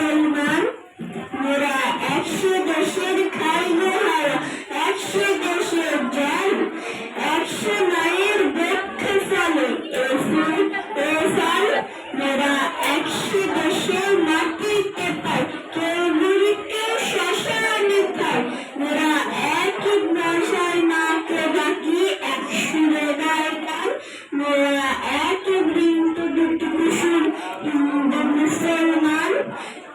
মুসলমান মোরা একশো দেশের খাইল হারা একশো দেশের জল, একশো মায়ের বক্ষে ফলে। এ ফুল, এ ফল মোরা একশো দেশের মাটিতে পাই কেউ মুড়ি কেউ শ্মশানে খাই মোরা এক ভাষায় মাকে ডাকি এক সুরে গায় গান মোরা এক বৃন্দ দুটি কুসুম, হিন্দু মুসলমান।